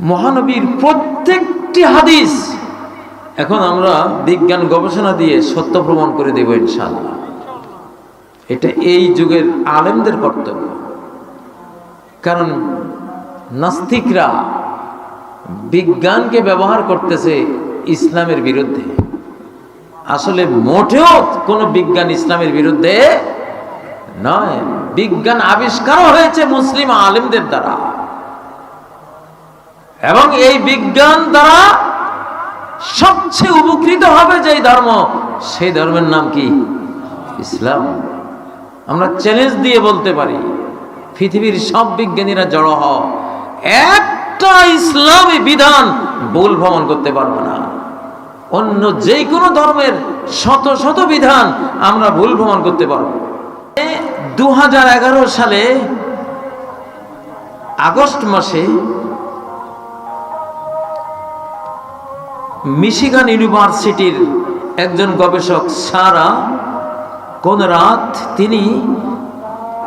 মহানবীর প্রত্যেকটি হাদিস এখন আমরা বিজ্ঞান গবেষণা দিয়ে সত্য প্রমাণ করে দেব ইনশাআল্লাহ। এটা এই যুগের আলেমদের কর্তব্য। কারণ নাস্তিকরা বিজ্ঞানকে ব্যবহার করতেছে ইসলামের বিরুদ্ধে। আসলে মোটেও কোনো বিজ্ঞান ইসলামের বিরুদ্ধে নয়। বিজ্ঞান আবিষ্কারও হয়েছে মুসলিম আলেমদের দ্বারা। এবং এই বিজ্ঞান দ্বারা সবচেয়ে উপকৃত হবে যেই ধর্ম, সেই ধর্মের নাম কি? ইসলাম। আমরা চ্যালেঞ্জ দিয়ে বলতে পারি, পৃথিবীর সব বিজ্ঞানীরা জড়ো হও। একটা ইসলামী বিধান ভুল ভ্রমণ করতে পারব না। অন্য যে কোনো ধর্মের শত শত বিধান আমরা ভুল ভ্রমণ করতে পারব। দু সালে আগস্ট মাসে মিশিগান ইউনিভার্সিটির একজন গবেষক সারা কোন রাত তিনি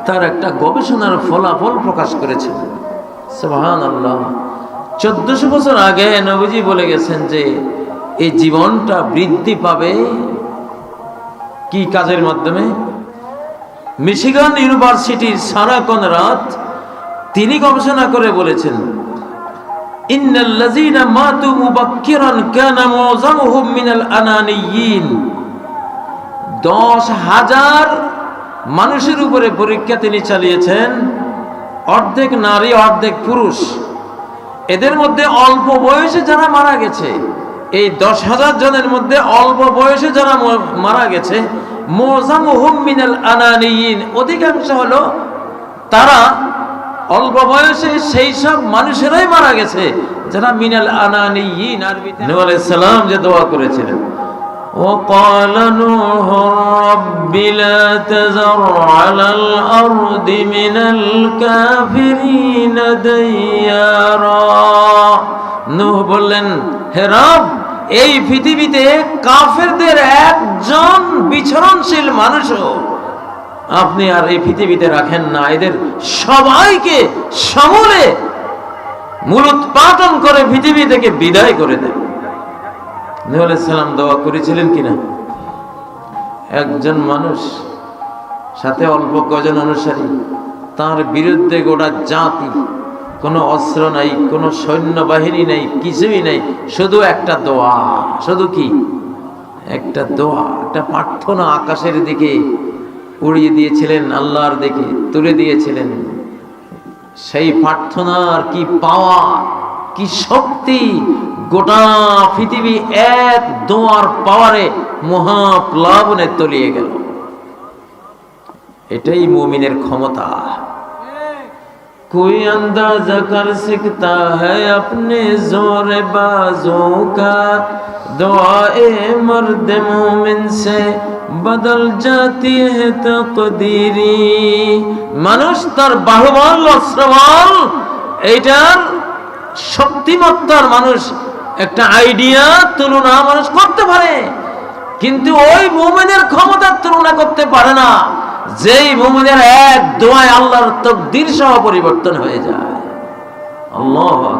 তার একটা গবেষণার ফলাফল প্রকাশ করেছেন। সুবহান আল্লাহ চোদ্দশো বছর আগে নবীজি বলে গেছেন যে, এই জীবনটা বৃদ্ধি পাবে কি কাজের মাধ্যমে? মিশিগান ইউনিভার্সিটির সারা কোন রাত তিনি গবেষণা করে বলেছেন দশ হাজার মানুষের উপরে পরীক্ষা তিনি চালিয়েছেন। অর্ধেক নারী, অর্ধেক পুরুষ। এদের মধ্যে অল্প বয়সে যারা মারা গেছে, এই দশ হাজার জনের মধ্যে অল্প বয়সে যারা মারা গেছে মোজামুহুম মিনাল আনানিয়িন অধিকাংশ হলো তারা অল্প বয়সে সেই সব মানুষেরাই মারা গেছে যারা মিনাল আনানিয়িন আরবিতে নূহ আলাইহিস সালাম যে দোয়া করেছিলেন وقال نوح رب لا تذر على الأرض من الكافرين ديارا নূহ বললেন হে রব এই পৃথিবীতে কাফেরদের একজন বিচরণশীল মানুষও আপনি আর এই পৃথিবীতে রাখেন না। এদের সবাইকে সমূলে মূলোৎপাটন করে পৃথিবী থেকে বিদায় করে দেন। নূহ সালাম দোয়া করেছিলেন কিনা? একজন মানুষ, সাথে অল্প কজন অনুসারী, তার বিরুদ্ধে গোটা জাতি, কোনো অস্ত্র নাই, কোনো সৈন্যবাহিনী নেই, কিছুই নেই, শুধু একটা দোয়া। শুধু কি? একটা দোয়া, একটা প্রার্থনা আকাশের দিকে। উড়িয়ে দিয়েছিলেন আল্লাহর দিকে, তুলে দিয়েছিলেন। সেই প্রার্থনার কি পাওয়া, কি শক্তি, গোটা পৃথিবী এক দোয়ার পাওয়ারে মহাপ্লাবনে তলিয়ে গেল। এটাই মুমিনের ক্ষমতা। کوئی اندازہ کر سکتا ہے اپنے زور بازوں کا دعائے مرد مومن বদল জাতি তকদিরি। মানুষ তার বাহুবল, অস্ত্রবল, এইটার শক্তিমত্তার মানুষ, একটা আইডিয়া তুলনা মানুষ করতে পারে। কিন্তু ওই মোমেনের ক্ষমতার তুলনা করতে পারে না। যেই মোমেনের এক দোয়ায় আল্লাহর তকদির সহ পরিবর্তন হয়ে যায়। আল্লাহ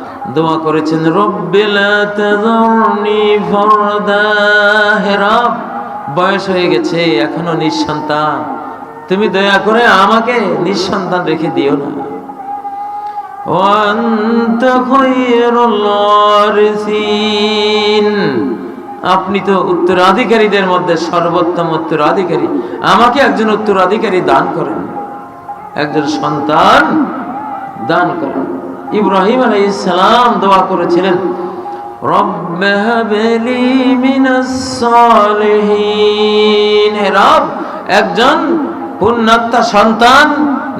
দোয়া করেছেন বয়স হয়ে গেছে, এখনও নিঃসন্তান। তুমি দয়া করে আমাকে নিঃসন্তান রেখে দিও না। আপনি তো উত্তরাধিকারীদের মধ্যে সর্বোত্তম উত্তরাধিকারী। আমাকে একজন উত্তরাধিকারী দান করেন। একজন সন্তান দান করেন। ইব্রাহিম আলাইহিস ইসলাম দোয়া করেছিলেন। রব একজন পুণ্যাত্মা সন্তান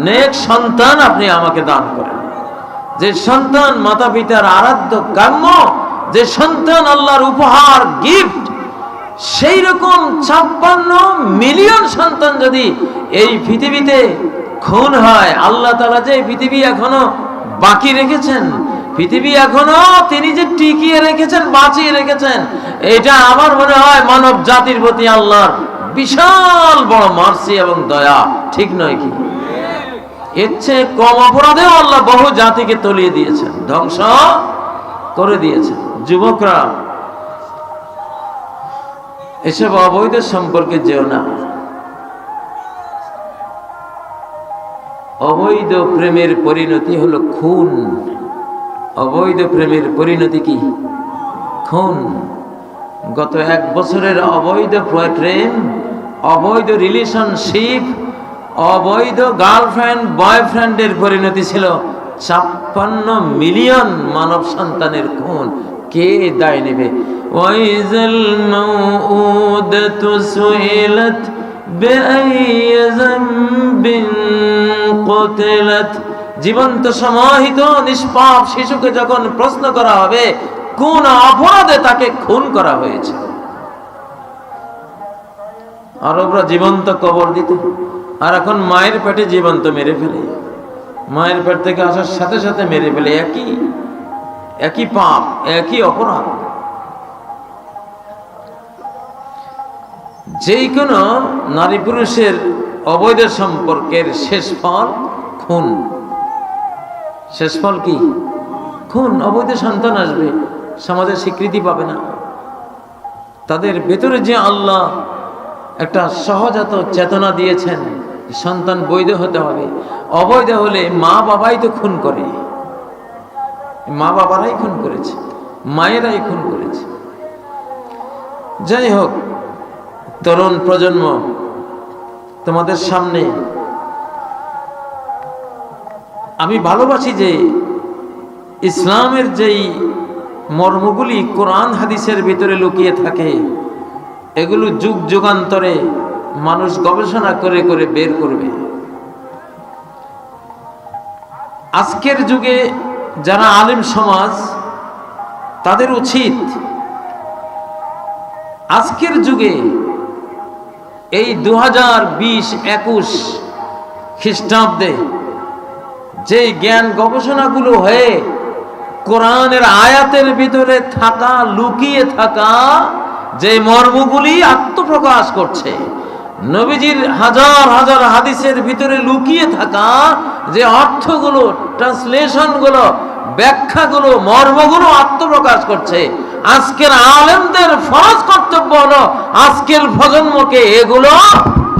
নেক সন্তান আপনি আমাকে দান করেন। যে সন্তান মাতা পিতার আরাধ্য কাম্য যে সন্তান আল্লাহর উপহার গিফট সেই রকম ছাপ্পান্ন মিলিয়ন সন্তান যদি এই পৃথিবীতে খুন হয় আল্লাহ তালা যে পৃথিবী এখনও বাকি রেখেছেন। পৃথিবী এখনও তিনি যে টিকিয়ে রেখেছেন, বাঁচিয়ে রেখেছেন, এটা আমার মনে হয় মানব জাতির প্রতি আল্লাহর বিশাল বড় মার্সি এবং দয়া, ঠিক নয় কি? এর কম অপরাধেও আল্লাহ বহু জাতিকে তলিয়ে দিয়েছেন, ধ্বংস করে দিয়েছেন। যুবকরা, এসব অবৈধ সম্পর্কে যেও না। অবৈধ প্রেমের পরিণতি হলো খুন। অবৈধ প্রেমের পরিণতি কি? খুন। গত এক বছরের অবৈধ প্রেম, অবৈধ রিলেশনশিপ, অবৈধ গার্লফ্রেন্ড, বয়ফ্রেন্ডের পরিণতি ছিল ছাপ্পান্ন মিলিয়ন মানব সন্তানের খুন। কে দায় নেবে? ওয়াইজাল মাউউদাতু সুইলাত কুতিলাত জীবন্ত সমাহিত নিষ্পাপ শিশুকে যখন প্রশ্ন করা হবে, কোন অপরাধে তাকে খুন করা হয়েছে? আরবরা জীবন্ত কবর দিত, আর এখন মায়ের পেটে জীবন্ত মেরে ফেলে। মায়ের পেট থেকে আসার সাথে সাথে মেরে ফেলে, একই একই পাপ, একই অপরাধ। যেই কোনো নারী পুরুষের অবৈধ সম্পর্কের শেষ ফল খুন। শেষ ফল কি? খুন, অবৈধ সন্তান আসবে, সমাজের স্বীকৃতি পাবে না। তাদের ভেতরে যে আল্লাহ একটা সহজাত চেতনা দিয়েছেন, সন্তান বৈধ হতে হবে। অবৈধ হলে মা বাবাই তো খুন করে। মা বাবারাই খুন করেছে, মায়েরাই খুন করেছে। যাই হোক, তরুণ প্রজন্ম তোমাদের সামনে। আমি ভালোবাসি যে ইসলামের যেই মর্মগুলি কোরআন হাদিসের ভিতরে লুকিয়ে থাকে, এগুলো যুগ যুগান্তরে মানুষ গবেষণা করে করে বের করবে। আজকের যুগে যারা আলিম সমাজ, তাদের উচিত আজকের যুগে এই দু হাজার বিশ একুশ খ্রিস্টাব্দে যে জ্ঞান গবেষণাগুলো হয়ে কোরআনের আয়াতের ভিতরে থাকা, লুকিয়ে থাকা যে মর্মগুলি আত্মপ্রকাশ করছে, নবীজির হাজার হাজার হাদিসের ভিতরে লুকিয়ে থাকা, যে অর্থগুলো, ট্রান্সলেশনগুলো, ব্যাখ্যাগুলো, মর্মগুলো আত্মপ্রকাশ করছে আজকের আলেমদের ফরজ কর্তব্য হলো আজকের প্রজন্মকে এগুলো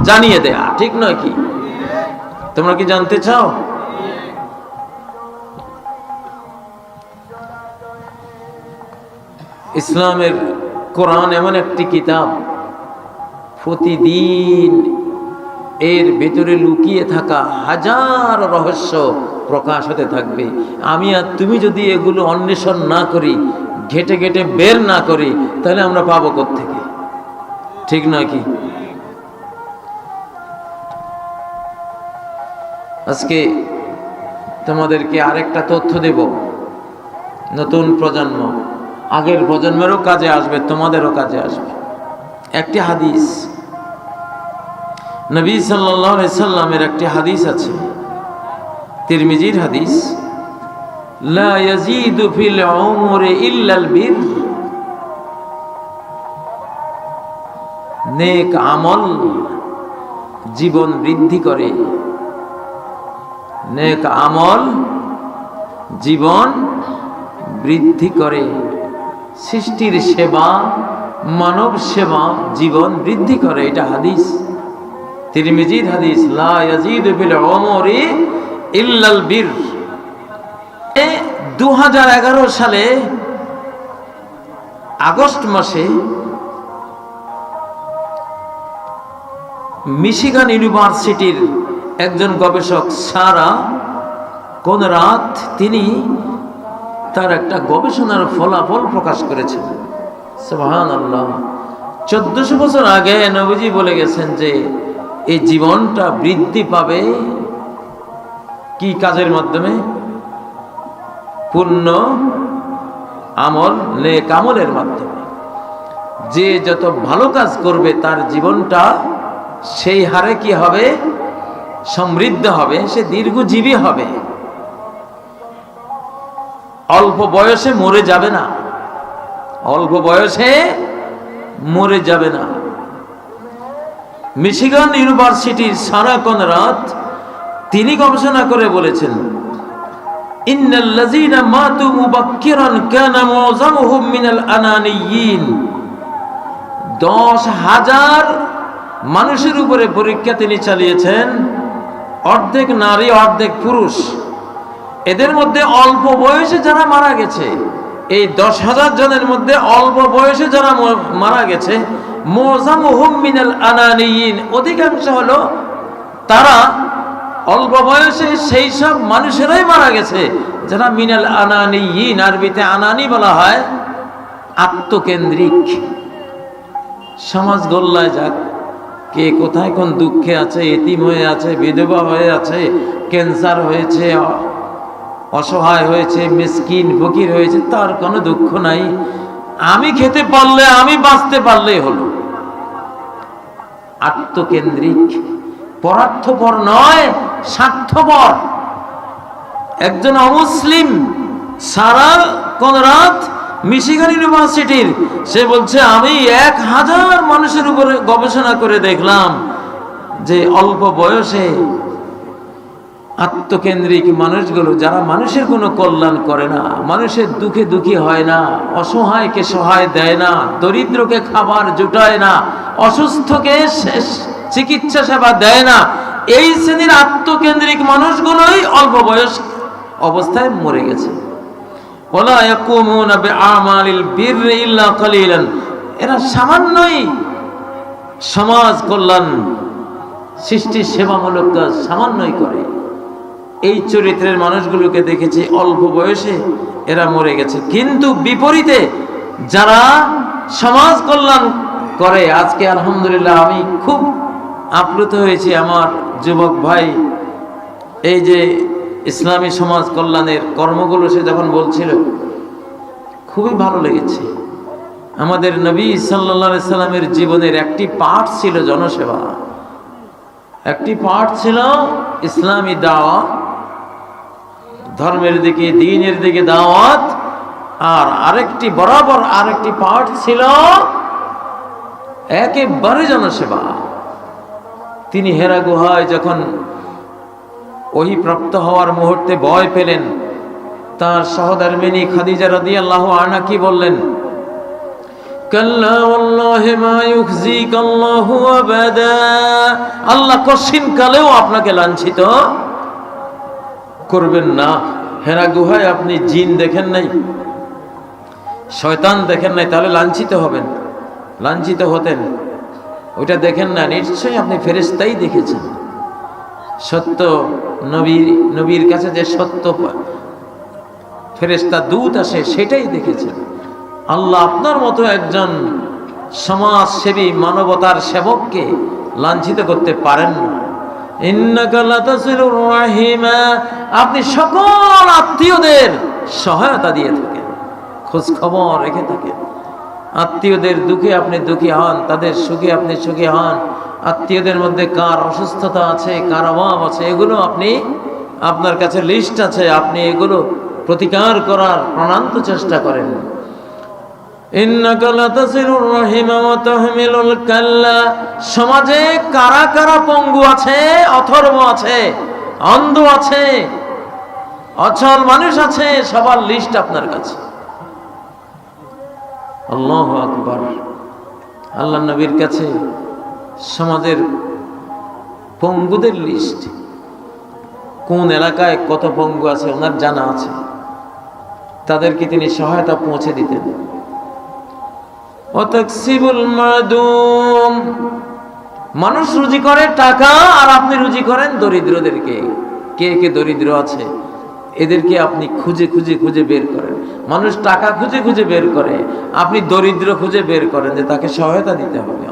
জানিয়ে দেয়া, ঠিক নয় কি? তোমরা কি জানতে চাও? ইসলামের কোরআন এমন একটি কিতাব, প্রতিদিন এর ভেতরে লুকিয়ে থাকা হাজার রহস্য প্রকাশ হতে থাকবে। আমি আর তুমি যদি এগুলো অন্বেষণ না করি, ঘেটে ঘেটে বের না করি, তাহলে আমরা পাবো থেকে ঠিক নয় কি? আজকে তোমাদেরকে আরেকটা তথ্য দেব। নতুন প্রজন্ম, আগের প্রজন্মেরও কাজে আসবে, তোমাদেরও কাজে আসবে। একটি হাদিস, নবী সাল্লামের একটি হাদিস আছে। তিরমিজির হাদিস, লা ইয়াজিদু ফিল উমরি ইল্লাল বীর নেক আমল জীবন বৃদ্ধি করে। নেক আমল জীবন বৃদ্ধি করে। সৃষ্টির সেবা, মানব সেবা জীবন বৃদ্ধি করে, এটা হাদিস। তিরমিজির হাদিস, লা ইয়াজিদু ফিল উমরি ইল্লাল বীর। এ 2011 সালে আগস্ট মাসে মিশিগান ইউনিভার্সিটির একজন গবেষক সারা কোন রাত তিনি তার একটা গবেষণার ফলাফল প্রকাশ করেছেন। সুবহান আল্লাহ চোদ্দশো বছর আগে নবীজি বলে গেছেন যে এই জীবনটা বৃদ্ধি পাবে কি কাজের মাধ্যমে? পূর্ণ আমল, নেক আমলের মাধ্যমে। যে যত ভালো কাজ করবে, তার জীবনটা সেই হারে কি হবে? সমৃদ্ধ হবে, সে দীর্ঘজীবী হবে। অল্প বয়সে মরে যাবে না। অল্প বয়সে মরে যাবে না। মিশিগান ইউনিভার্সিটির সারা কনরাত তিনি গবেষণা করে বলেছেন দশ হাজার মানুষের উপরে পরীক্ষা তিনি চালিয়েছেন, অর্ধেক নারী, অর্ধেক পুরুষ। এদের মধ্যে অল্প বয়সে যারা মারা গেছে, এই দশ হাজার জনের মধ্যে অল্প বয়সে যারা মারা গেছে, মোজামুহুম মিনাল আনানিয়িন অধিকাংশ হলো তারা অল্প বয়সে সেই সব মানুষেরাই মারা গেছে। যারা মিনাল আনানি ইন আরবিতে আনানি বলা হয়, আত্মকেন্দ্রিক। সমাজ গোল্লায় যাক। কে কোথায় কোন দুঃখে আছে, এতিম হয়ে আছে, বিধবা হয়ে আছে, ক্যান্সার হয়েছে, অসহায় হয়েছে, মিসকিন, ফকির হয়েছে, তার কোনো দুঃখ নাই। আমি খেতে পারলে, আমি বাঁচতে পারলেই হলো। আত্মকেন্দ্রিক। পরার্থপর নয় স্বার্থপর। একজন অমুসলিম সারা কনরাত মিশিগান ইউনিভার্সিটির, সে বলছে, আমি এক হাজার মানুষের উপরে গবেষণা করে দেখলাম যে অল্প বয়সে আত্মকেন্দ্রিক মানুষগুলো, যারা মানুষের কোনো কল্যাণ করে না, মানুষের দুঃখে দুঃখী হয় না, অসহায়কে সহায় দেয় না, দরিদ্রকে খাবার জুটায় না, অসুস্থকে চিকিৎসা সেবা দেয় না এই শ্রেণির আত্মকেন্দ্রিক মানুষগুলোই অল্প বয়স অবস্থায় মরে গেছে। এরা সামান্যই সমাজ কল্যাণ সৃষ্টি সেবামূলক কাজ সামান্যই করে। এই চরিত্রের মানুষগুলোকে দেখেছি অল্প বয়সে এরা মরে গেছে। কিন্তু বিপরীতে যারা সমাজ কল্যাণ করে, আজকে আলহামদুলিল্লাহ আমি খুব আপ্লুত হয়েছি আমার যুবক ভাই, এই যে ইসলামী সমাজ কল্যাণের কর্মগুলো সে যখন বলছিল, খুবই ভালো লেগেছে। আমাদের নবী সাল্লা সাল্লামের জীবনের একটি পাঠ ছিল জনসেবা। একটি পাঠ ছিল ইসলামী দাওয়া ধর্মের দিকে, দিনের দিকে দাওয়াত, আর আরেকটি বরাবর আরেকটি পাঠ ছিল একেবারে জনসেবা। তিনি হেরা গুহায় যখন ওহি প্রাপ্ত হওয়ার মুহূর্তে ভয় পেলেন, তার সহধর্মিনী খাদিজা রাদিয়াল্লাহু আনহা কি বললেন? আল্লাহু আল্লাহ কশিন কালেও আপনাকে লাঞ্ছিত করবেন না। হেরা গুহায় আপনি জিন দেখেন নাই, শয়তান দেখেন নাই, তাহলে লাঞ্ছিত হবেন, লাঞ্ছিত হতেন। ওইটা দেখেন না, নিশ্চয়ই আপনি ফেরেশতাই দেখেছেন। সত্য নবীর নবীর কাছে যে সত্য ফেরেশতা দূত আসে, সেটাই দেখেছেন। আল্লাহ আপনার মতো একজন সমাজসেবী, মানবতার সেবককে লাঞ্ছিত করতে পারেন না। আপনি সকল আত্মীয়দের সহায়তা দিয়ে থাকেন খোঁজ খবর রেখে থাকেন। আত্মীয়দের দুঃখে আপনি দুঃখী হন, তাদের সুখে আপনি সুখী হন। আত্মীয়দের মধ্যে কার অসুস্থতা আছে, কার অভাব আছে, এগুলো আপনি, আপনার কাছে লিস্ট আছে, আপনি এগুলো প্রতিকার করার প্রাণান্ত চেষ্টা করেন। সমাজে কারা কারা পঙ্গু আছে, অথর্ব আছে, অন্ধ আছে, অচল মানুষ আছে, সবার লিস্ট আপনার কাছে। আল্লাহ আকবার। আল্লাহ নবীর কাছে সমাজের পঙ্গুদের লিস্ট কোন এলাকায় কত পঙ্গু আছে, ওনার জানা আছে। তাদেরকে তিনি সহায়তা পৌঁছে দিতেন। মানুষ রুজি করে টাকা, আর আপনি রুজি করেন দরিদ্রদেরকে। কে কে দরিদ্র আছে, এদেরকে আপনি খুঁজে খুঁজে খুঁজে বের করেন। মানুষ টাকা খুঁজে খুঁজে বের করে। আপনি দরিদ্র খুঁজে বের করেন যে তাকে সহায়তা দিতে হবে।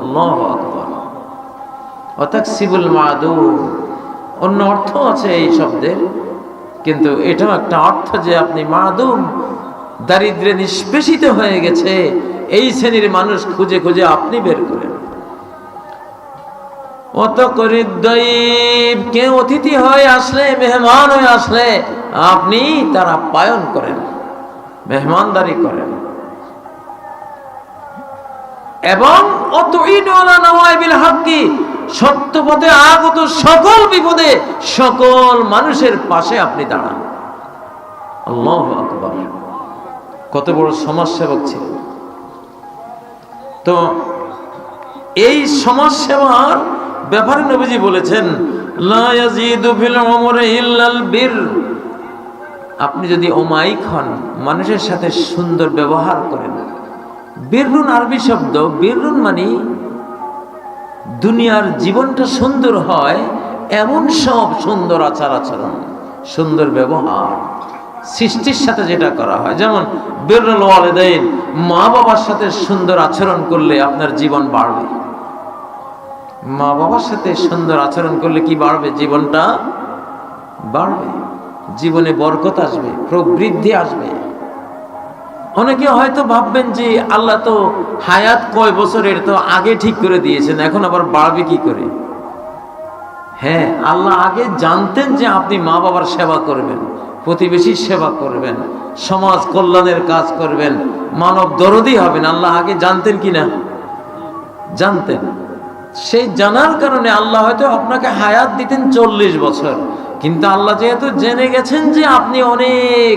অতাকসিবুল মাদুম অন্য অর্থ আছে এই শব্দের, কিন্তু এটাও একটা অর্থ যে আপনি মাদুম, দারিদ্রে নিষ্পেষিত হয়ে গেছে, এই শ্রেণির মানুষ খুঁজে খুঁজে আপনি বের করেন। অত করে কেউ অতিথি হয়ে আসলে, মেহমান হয়ে আসলে, আপনি তার আপ্যায়ন করেন। মেহমানদারি করেন এবং সত্য পথে আগত সকল বিপদে সকল মানুষের পাশে আপনি দাঁড়ান। আল্লাহ কত বড় সমাজসেবক ছিলেন তো এই সমাজসেবার ব্যাপারে নবীজি বলেছেন আপনি যদি অমায়িক হন, মানুষের সাথে সুন্দর ব্যবহার করেন। বীররুন আরবি শব্দ, বীররুন মানে দুনিয়ার জীবনটা সুন্দর হয়, এমন সব সুন্দর আচার আচরণ, সুন্দর ব্যবহার সৃষ্টির সাথে যেটা করা হয়। যেমন, বীররুল ওয়ালিদাইন মা বাবার সাথে সুন্দর আচরণ করলে আপনার জীবন বাড়বে। মা বাবার সাথে সুন্দর আচরণ করলে কি বাড়বে? জীবনটা বাড়বে। জীবনে বরকত আসবে, প্রবৃদ্ধি আসবে। অনেকে হয়তো ভাববেন যে আল্লাহ তো হায়াত কয় বছরের তো আগে ঠিক করে দিয়েছেন, এখন আবার বাড়বে কি করে? হ্যাঁ আল্লাহ আগে জানতেন যে আপনি মা বাবার সেবা করবেন, প্রতিবেশীর সেবা করবেন, সমাজ কল্যাণের কাজ করবেন, মানব দরদি হবেন। আল্লাহ আগে জানতেন কি না? জানতেন। সেই জানার কারণে আল্লাহ হয়তো আপনাকে হায়াত দিতেন চল্লিশ বছর। কিন্তু আল্লাহ যেহেতু জেনে গেছেন যে আপনি অনেক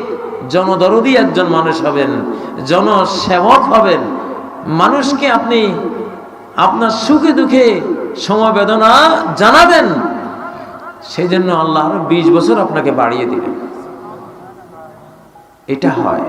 জনদরদি একজন মানুষ হবেন, জনসেবক হবেন, মানুষকে আপনি আপনার সুখে দুঃখে সমবেদনা জানাবেন সেই জন্য আল্লাহ আরও বিশ বছর আপনাকে বাড়িয়ে দিলেন এটা হয়।